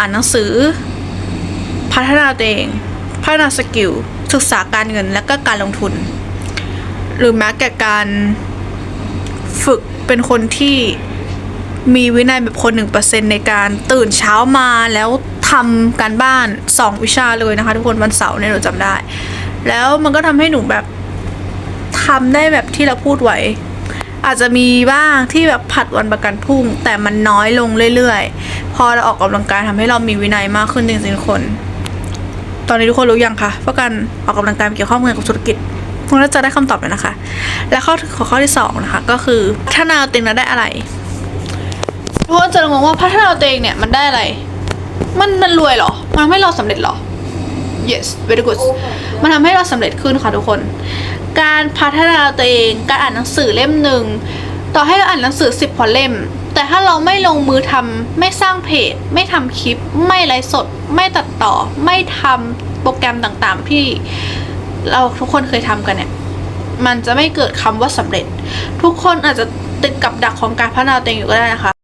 อ่านหนังสือ พัฒนาตัวเอง พัฒนาสกิล ศึกษาการเงินและก็การลงทุน หรือแม้แต่การฝึกเป็นคนที่มีวินัยแบบคนหนึ่งเปอร์เซ็นในการตื่นเช้ามาแล้วทำการบ้านสองวิชาเลยนะคะ ทุกคนวันเสาร์เนี่ยหนูจำได้ แล้วมันก็ทำให้หนูแบบทำได้แบบที่เราพูดไว้ อาจจะมีบ้างที่แบบผัดวันประกันพรุ่ง แต่มันน้อยลงเรื่อยๆ เราออกกำลังกายทำให้เรามีวินัยมากขึ้นจริงๆทุกคน ตอนนี้ทุกคนรู้ยังคะว่าการออกกำลังกายมันเกี่ยวข้องกับธุรกิจคุณน่าจะได้คำตอบแล้วนะคะ และข้อข้อข้อที่สองนะคะก็คือพัฒนาตัวเองแล้วได้อะไรทุกคนจะงงว่าพัฒนาตัวเองเนี่ยมันได้อะไร มันมันรวยเหรอ มันทำให้เราสำเร็จเหรอ yes very good มันทำให้เราสำเร็จขึ้นค่ะทุกคน การพัฒนาตัวเอง การอ่านหนังสือเล่มหนึ่ง ต่อให้เราอ่านหนังสือสิบกว่าเล่ม แต่ถ้าเราไม่ลงมือทำไม่สร้างเพจ ไม่ทำคลิป ไม่ไลฟ์สด ไม่ตัดต่อ ไม่ทำโปรแกรมต่างๆ ที่เราทุกคนเคยทำกันเนี่ย มันจะไม่เกิดคำว่าสำเร็จ ทุกคนอาจจะติดกับดักของการพัฒนาตัวเองอยู่ก็ได้นะคะ